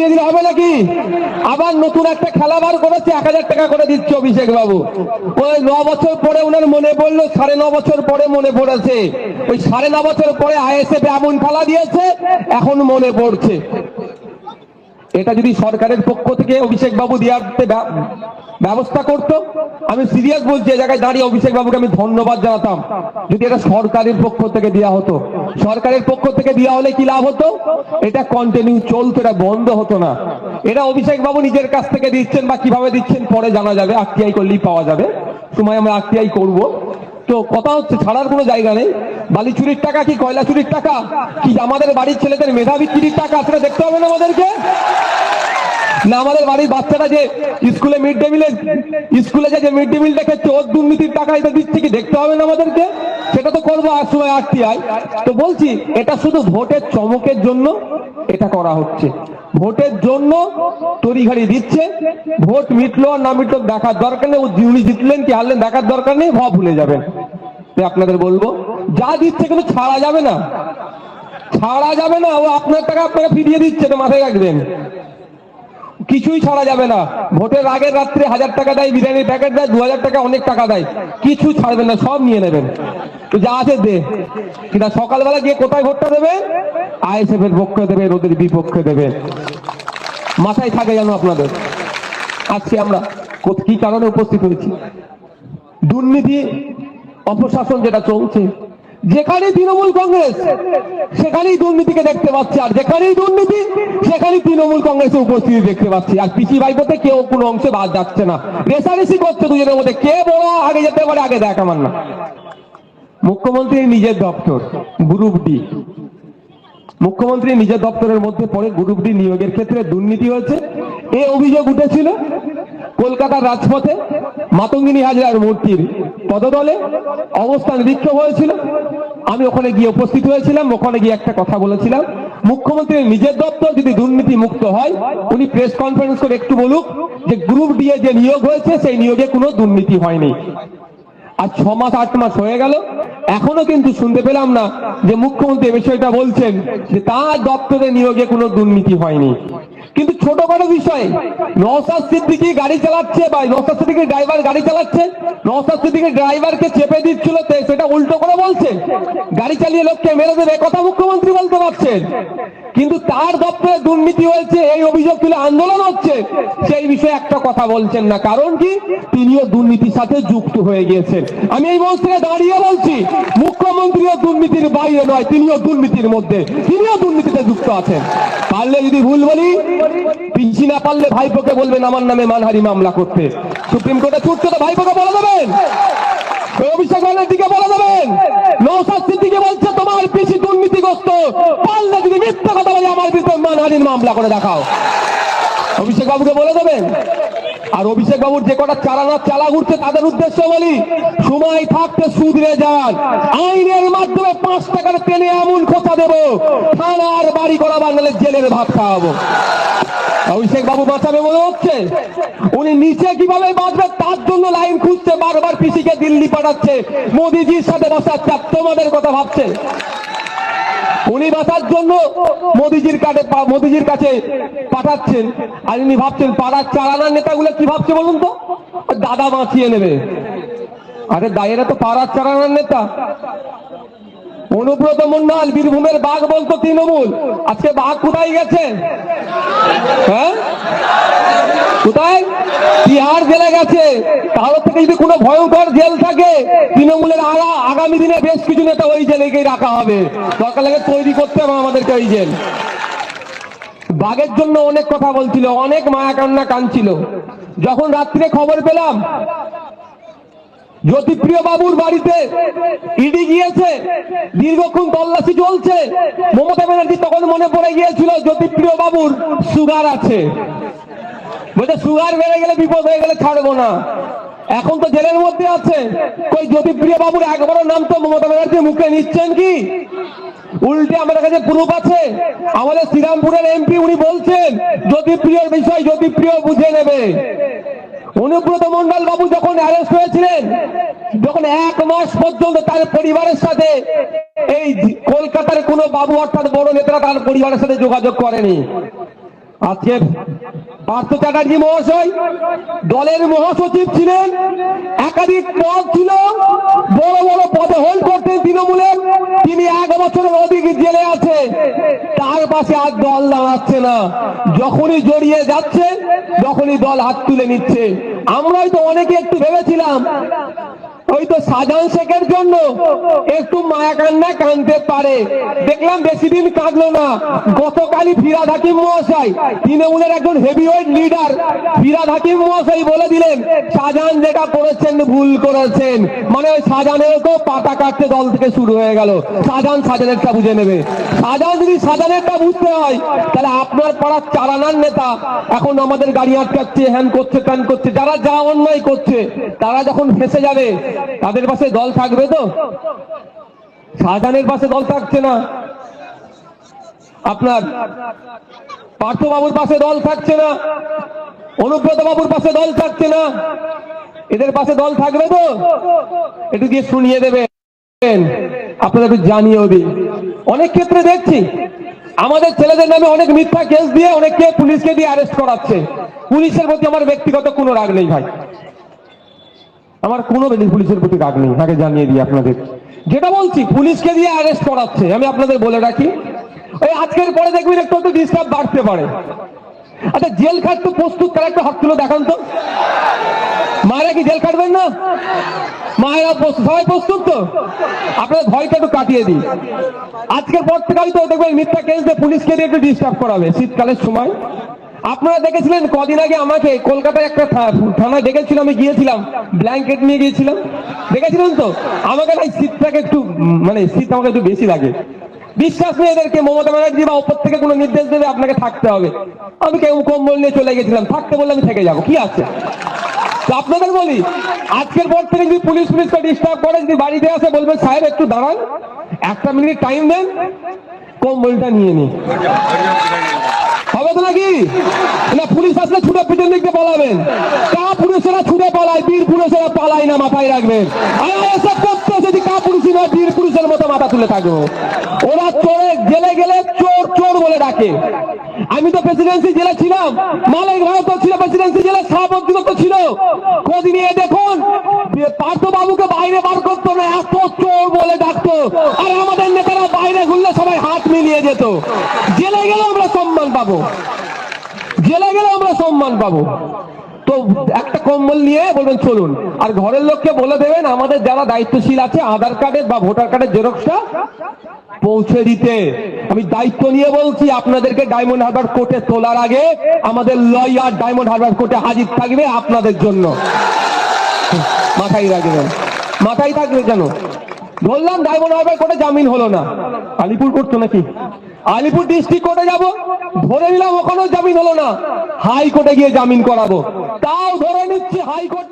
দিয়ে দিলে হবে নাকি? আবার নতুন একটা খেলা বার করেছে, এক হাজার টাকা করে দিচ্ছে অভিষেক বাবু ওই ন বছর পরে ওনার মনে পড়ল, সাড়ে ন বছর পরে মনে পড়েছে। ওই সাড়ে ন বছর পরে আইএসএফ এমন খেলা দিয়েছে, এখন মনে পড়ছে। এটা যদি সরকারের পক্ষ থেকে অভিষেক বাবু দেওয়াতে ব্যবস্থা করতো, আমি সিরিয়াস বলছি এই জায়গায় দাঁড়িয়ে অভিষেক বাবুকে আমি ধন্যবাদ জানাতাম। যদি এটা সরকারের পক্ষ থেকে দেওয়া হতো। সরকারের পক্ষ থেকে দেওয়া হলে কি লাভ হতো? এটা কন্টিনিউ চলতো, এটা বন্ধ হতো না। এটা অভিষেক বাবু নিজের কাছ থেকে দিচ্ছেন বা কীভাবে দিচ্ছেন, পরে জানা যাবে। আরটিআই করলেই পাওয়া যাবে। সময় আমরা আরটিআই করব। তো কথা হচ্ছে ছাড়ার কোনো জায়গা নেই। বালি চুরির টাকা কি কয়লা চুরির টাকা? কি আমাদের বাড়ির ছেলেদের মেধাবী চুরির টাকা? সেটা দেখতে হবে না আমাদেরকে? না, আমাদের বাড়ির বাচ্চারা যে স্কুলে মিড ডে মিলে স্কুলে যে মিড ডে মিল দেখাচ্ছে ওর দুর্নীতির টাকা এটা দিচ্ছে কি দেখতে হবে না আমাদেরকে? সেটা তো করব আর সময় আরটিআই তো বলছি, এটা শুধু ভোটের চমকের জন্য এটা করা হচ্ছে। ভোটের জন্য তড়িঘাড়ি দিচ্ছে। ভোট মিটলো আর না মিটলো দেখার দরকার নেই। উনি জিতলেন কি হারলেন দেখার দরকার নেই ভাব ভুলে যাবেন আপনাদের বলব, যা দিচ্ছে কিন্তু ছাড়া যাবে না। ছাড়া যাবে না, ও আপনার টাকা আপনাকে ফিরিয়ে দিচ্ছে মাথায় রাখবেন। কিছুই ছাড়া যাবে না। ভোটের আগের রাত্রে হাজার টাকা দেয়, বিরিয়ানির প্যাকেট দেয় দু হাজার টাকা অনেক টাকা দেয়। কিছু ছাড়বেন না, সব নিয়ে নেবেন। যা আছে দে। কিনা সকালবেলা গিয়ে কোথায় ভোটটা দেবে? আইএসএফ এর পক্ষে দেবে ওদের বিপক্ষে দেবে। মাথায় থাকে যেন আপনাদের। আজকে আমরা কি কারণে উপস্থিত হয়েছি? দুর্নীতি, অপশাসন যেটা চলছে যেখানে তৃণমূল কংগ্রেস, সেখানেই দুর্নীতিকে দেখতে পাচ্ছি। আর যেখানেই দুর্নীতি, সেখানেই তৃণমূল কংগ্রেসের উপস্থিতি দেখতে পাচ্ছি। আর পিসি ভাইপোতে কেউ কোনো অংশে বাদ যাচ্ছে না। রেসারেসি করছে দুজনের মধ্যে। কে বড় আগে যেতে পারে, আগে দেখ আমার না মুখ্যমন্ত্রীর নিজের দপ্তর, গ্রুপ ডি। মুখ্যমন্ত্রী নিজের দপ্তরের মধ্যে পরে গ্রুপ ডি নিয়োগের ক্ষেত্রে দুর্নীতি হয়েছে। এ অভিযোগ উঠেছিল। কলকাতার রাজপথে মাতঙ্গিনী হাজরার মূর্তির পদদলে অবস্থান বিক্ষোভ হয়েছিল। আমি ওখানে গিয়ে উপস্থিত হয়েছিলাম, ওখানে গিয়ে একটা কথা বলেছিলাম। মুখ্যমন্ত্রীর নিজের দপ্তর যদি দুর্নীতি মুক্ত হয়, উনি প্রেস কনফারেন্স করে একটু বলুক যে গ্রুপ ডি এ যে নিয়োগ হয়েছে, সেই নিয়োগে কোনো দুর্নীতি হয়নি। আর ছ মাস, আট মাস হয়ে গেল। এখনও কিন্তু শুনতে পেলাম না যে মুখ্যমন্ত্রী বিষয়টা বলছেন যে তার দপ্তরে নিয়োগে কোনো দুর্নীতি হয়নি। কিন্তু ছোটখাটো বিষয়ে নওসাদ সিদ্দিকি গাড়ি চালাচ্ছে বা নওসাদ সিদ্দিকি ড্রাইভার গাড়ি চালাচ্ছে নওসাদ সিদ্দিকি ড্রাইভারকে চেপে দিচ্ছিল সেটা উল্টো করে বলছে। গাড়ি চালিয়ে লোককে মেরে দেবে কথা মুখ্যমন্ত্রী বলতে পারছেন। কিন্তু তার দপ্তরে দুর্নীতি হয়েছে, এই অভিযোগ তুলে আন্দোলন হচ্ছে। সেই বিষয়ে একটা কথা বলছেন না, কারণ কি? তিনিও দুর্নীতির সাথে যুক্ত হয়ে গিয়েছেন। আমি এই মঞ্চ থেকে দাঁড়িয়ে বলছি, মুখ্যমন্ত্রীও দুর্নীতির বাইরে নয়, তিনিও দুর্নীতির মধ্যে, তিনিও দুর্নীতিতে যুক্ত আছেন। পারলে যদি ভুল বলি পিছি না পারলে ভাইপোকে বলবেন, আমার নামে মানহারি মামলা করতে। সুপ্রিম কোর্টে ছুটতে তো ভাইপোকে বলে দেবেন। অভিষেক ব্যানার্জিকে বলে দেবেন নৌসাদ সিদ্দিকে বলছে তোমার পিসি দুর্নীতিগ্রস্ত পারলে যদি মিথ্যা কথা বলে আমার বিরুদ্ধে মানহানির মামলা করে দেখাও। অভিষেক বাবুকে বলে দেবেন? আর অভিষেক বাবুর যে কটা চালানা, চালা ঘুরছে তাদের উদ্দেশ্য বলি, সময় থাকতে সুদরে যান। আইনের মাধ্যমে পাঁচ টাকার তেলে এমন খোঁচা দেবো। থানার বাড়ি করা বাঙালের জেলের ভাত খাওয়াবো। অভিষেক বাবু বাঁচাবে মনে হচ্ছে? উনি নিচে কীভাবে বাঁচবে, তার জন্য লাইন খুঁজছে, বারবার পিসিকে দিল্লি পাঠাচ্ছে। মোদিজির সাথে বসাচ্ছে তোমাদের কথা ভাবছে উনি বাঁচার জন্য মোদিজির কাছে মোদিজির কাছে পাঠাচ্ছেন। আর উনি ভাবছেন, পাড়ার চালানার নেতাগুলো কি ভাবছে বলুন তো? দাদা বাঁচিয়ে নেবে। আরে দায়েরা তো পাড়ার চালানার নেতা। অনুব্রত মন্ডল বীরভূমের বাঘ বলতো তৃণমূল। আজকে বাঘ কোথায় গেছে? হ্যাঁ? কোথায়? বিহার জেলে গেছে। তাহলে থেকে যদি কোনো ভয়ঙ্কর জেল থাকে, তৃণমূলের আগা আগামী দিনে বেশ কিছু নেতা ওই জেলে জেলেকেই রাখা হবে। দরকার লাগে তৈরি করতে হবে আমাদেরকে ওই জেল। বাঘের জন্য অনেক কথা বলছিল, অনেক মায়া কান্না কানছিল যখন রাত্রে খবর পেলাম জ্যোতিপ্রিয় বাবুর বাড়িতে ইডি গিয়েছে, দীর্ঘক্ষণ তল্লাশি চলছে, মমতা ব্যানার্জি তখন মনে পড়ে গিয়েছিল জ্যোতিপ্রিয় বাবুর সুগার আছে। বলছে, সুগার বেড়ে গেলে বিপদ হয়ে গেলে ছাড়বো না। এখন তো জেলের মধ্যে আছে। কই জ্যোতিপ্রিয় বাবুর একবারও নাম তো মমতা ব্যানার্জি মুখে নিচ্ছেন কি? উল্টে আমাদের কাছে প্রুফ আছে। আমাদের শ্রীরামপুরের এমপি উনি বলছেন জ্যোতিপ্রিয়র বিষয় জ্যোতিপ্রিয় বুঝে নেবে। অনুব্রত মন্ডল বাবু যখন অ্যারেস্ট হয়েছিলেন, যখন এক মাস পর্যন্ত তার পরিবারের সাথে এই কলকাতার কোনো বাবু অর্থাৎ বড় নেতারা তার পরিবারের সাথে যোগাযোগ করেনি। আজকে পার্থ চ্যাটার্জি মহাশয় দলের মহাসচিব ছিলেন, একাধিক পদ ছিল, বড় বড় পদে হোল্ড করতেন তৃণমূলের, তিনি এক বছরের অধিক জেলে আছে, তার পাশে আর দল দাঁড়াচ্ছে না। যখনই জড়িয়ে যাচ্ছে তখনই দল হাত তুলে নিচ্ছে আমরাই তো অনেকে একটু ভেবেছিলাম ওই তো সাজান শেখের জন্য। একটু মায়া কান্না কানতে পারে। দেখলাম বেশি দিন কাঁদলো না। গতকালই ফিরাদ হাকিম মহাশয়? তৃণমূলের একজন হেভিওয়েট লিডার ফিরাদ হাকিম মহাশয় বলে দিলেন শাহজাহান যেটা করেছেন ভুল করেছেন। মানে ওই শাহজাহানের তো পাতা কাটতে দল থেকে শুরু হয়ে গেল। শাহজাহান সাজানেরটা বুঝে নেবে। শাহজাহান যদি সাজানেরটা বুঝতে হয়, তাহলে আপনার পাড়ার চালানার নেতা এখন আমাদের গাড়ি আটকাচ্ছে, হ্যান করছে, ত্যান করছে, যারা যা অন্যায় করছে, তারা যখন ফেসে যাবে তাদের পাশে দল থাকবে তো? শাহজাহানের পাশে দল থাকছে না? আপনার পার্থবাবুর পাশে দল থাকছে না? অনুব্রত বাবুর পাশে দল থাকছে না? এদের পাশে দল থাকবে তো? একটু দিয়ে শুনিয়ে দেবেন। আপনাদের একটু জানিয়েও দিই অনেক ক্ষেত্রে দেখছি, আমাদের ছেলেদের নামে অনেক মিথ্যা কেস দিয়ে অনেককে পুলিশকে দিয়ে অ্যারেস্ট করাচ্ছে। পুলিশের প্রতি আমার ব্যক্তিগত কোনো রাগ নেই ভাই। আমার কোনো পুলিশের প্রতি রাগ নেই আগে জানিয়ে দিই আপনাদের। যেটা বলছি, পুলিশকে দিয়ে অ্যারেস্ট করাচ্ছে, আমি আপনাদের বলে রাখি। ওই আজকের পরে দেখবেন একটু একটু ডিস্টার্ব বাড়তে পারে। আচ্ছা জেল খাটতে প্রস্তুত, তারা একটু হাত দেখান তো। মায়েরা কি জেল কাটবেন না? মায়েরা সবাই প্রস্তুত তো? আপনাদের ভয়টা একটু কাটিয়ে দিই। আজকের পর থেকে হয়তো দেখবেন মিথ্যা কেস দিয়ে পুলিশকে দিয়ে একটু ডিস্টার্ব করাবে, শীতকালের সময়। আপনারা দেখেছিলেন কদিন আগে আমাকে কলকাতায় একটা থানায় ডেকেছিল, আমি গিয়েছিলাম ব্ল্যাঙ্কেট নিয়ে গিয়েছিলাম। দেখেছিলেন তো? আমাকে এই শীতটাকে একটু মানে শীত আমাকে একটু বেশি লাগে। বিশ্বাস নেই এদেরকে, মমতা ব্যানার্জি বা ওপর থেকে কোনো নির্দেশ দেবে, আপনাকে থাকতে হবে। আমি কেউ কম্বল নিয়ে চলে গেছিলাম, থাকতে বললে আমি থেকে যাব, কি আছে? আপনাদের বলি, আজকের পর থেকে যদি পুলিশ পুলিশকে ডিস্টার্ব করে, যদি বাড়িতে আসে বলবেন সাহেব, একটু দাঁড়ান, একটা মিনিট টাইম দেন, কম্বলটা নিয়ে নি হবে তো নাকি? না, পুলিশ আসলে ছুটে পিছন দিক পালাবেন। কা পুরুষেরা ছুটে পালায়, বীর পুরুষেরা পালায় না, মাথায় রাখবেন। যদি কা পুরুষই না, বীর পুরুষের মতো মাথা তুলে থাকব ওরা চোরে জেলে গেলে চোর চোর বলে ডাকে। আমি তো প্রেসিডেন্সি জেলে ছিলাম। মালিক ভারত ছিল প্রেসিডেন্সি জেলে সভাপতি তো ছিল। খোঁজ নিয়ে দেখুন পার্থ বাবুকে বাইরে বার করতো না, এত চোর বলে ডাকতো। আর আমাদের নেতারা বাইরে ঘুরলে সবাই হাত মিলিয়ে যেত। জেলে গেলে আমরা পাবো। জেলে গেলে আমরা সম্মান পাবো। তো একটা কম্বল নিয়ে বলবেন, চলুন। আর ঘরের লোককে বলে দেবেন, আমাদের যারা দায়িত্বশীল আছে, আধার কার্ডের বা ভোটার কার্ডের জেরক্সটা পৌঁছে দিতে। আমি দায়িত্ব নিয়ে বলছি, আপনাদেরকে ডায়মন্ড হারবার কোর্টে তোলার আগে আমাদের লয়ার ডায়মন্ড হারবার কোর্টে হাজির থাকবে আপনাদের জন্য। মাথায় রাখবেন। মাথায় থাকবে কেন? বললাম, ডায়মন্ড হারবার কোর্টে জামিন হলো না। আলিপুর করতো নাকি? আলিপুর ডিস্ট্রিক্ট কোর্টে যাব। ধরে নিলাম ওখানেও জামিন হলো না। হাইকোর্টে গিয়ে জামিন করাবো। তাও ধরে নিচ্ছি হাইকোর্ট